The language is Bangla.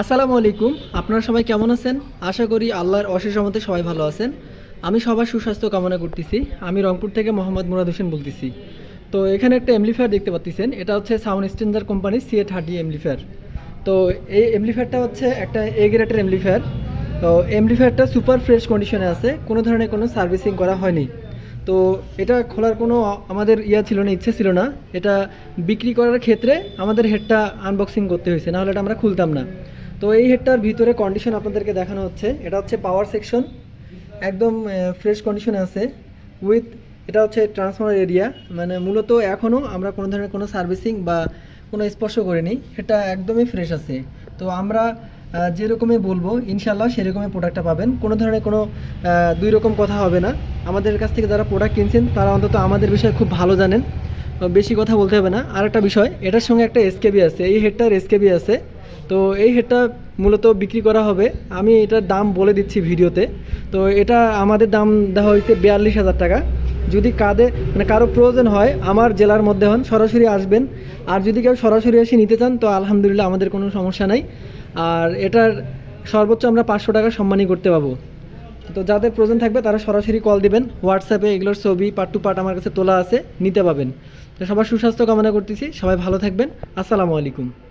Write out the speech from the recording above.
আসসালামু আলাইকুম। আপনারা সবাই কেমন আছেন? আশা করি আল্লাহর অশেষ রহমতে সবাই ভালো আছেন। আমি সবার সুস্বাস্থ্য কামনা করতেছি। আমি রংপুর থেকে মোহাম্মদ মুরাদ হোসেন বলতেছি। তো এখানে একটা এমলিফায়ার দেখতে পাচ্ছেন এটা হচ্ছে sound standard company C A thirty amplifier তো এই এমলিফায়ারটা হচ্ছে একটা এ গ্রেডের এমলিফায়ার তো এমলিফায়ারটা সুপার ফ্রেশ কন্ডিশনে আছে। কোনো ধরনের কোনো সার্ভিসিং করা হয়নি। তো এটা খোলার কোনো আমাদের ইয়া ছিল না, ইচ্ছে ছিল না। এটা বিক্রি করার ক্ষেত্রে আমাদের হেডটা আনবক্সিং করতে হয়েছে। নাহলে এটা আমরা খুলতাম না। তো এই হেডটার ভিতরে কন্ডিশন আপনাদেরকে দেখানো হচ্ছে। এটা হচ্ছে পাওয়ার সেকশন একদম ফ্রেশ কন্ডিশনে আছে। উইথ এটা হচ্ছে ট্রান্সফার এরিয়া মানে মূলত এখনও আমরা কোনো ধরনের কোনো সার্ভিসিং বা কোনো স্পর্শ করিনি। এটা একদমই ফ্রেশ আছে। তো আমরা যেরকমই বলব ইনশাল্লাহ সেরকমই প্রোডাক্টটা পাবেন। কোনো ধরনের কোনো দুই রকম কথা হবে না। আমাদের কাছ থেকে যারা প্রোডাক্ট কিনছেন, তারা অন্তত আমাদের বিষয়ে খুব ভালো জানেন। বেশি কথা বলতে হবে না। আর একটা বিষয়, এটার সঙ্গে একটা এসকেবি আছে। এই হেডটার এসকেবি আছে। তো এই হেডটা মূলত বিক্রি করা হবে। আমি এটার দাম বলে দিচ্ছি ভিডিওতে। তো এটা আমাদের দাম দেওয়া হয়েছে বিয়াল্লিশ হাজার টাকা। যদি কাদের মানে কারও প্রয়োজন হয়, আমার জেলার মধ্যে হন, সরাসরি আসবেন। আর যদি কেউ সরাসরি এসে নিতে চান, তো আলহামদুলিল্লাহ আমাদের কোনো সমস্যা নাই। আর এটার সর্বোচ্চ আমরা পাঁচশো টাকা সম্মানই করতে পাবো। তো যাদের প্রয়োজন থাকবে, তারা সরাসরি কল দিবেন। হোয়াটসঅ্যাপে এগুলোর ছবি পার্ট টু পার্ট আমার কাছে তোলা আছে, নিতে পাবেন। তো সবার সুস্বাস্থ্য কামনা করতেছি। সবাই ভালো থাকবেন। আসসালামু আলাইকুম।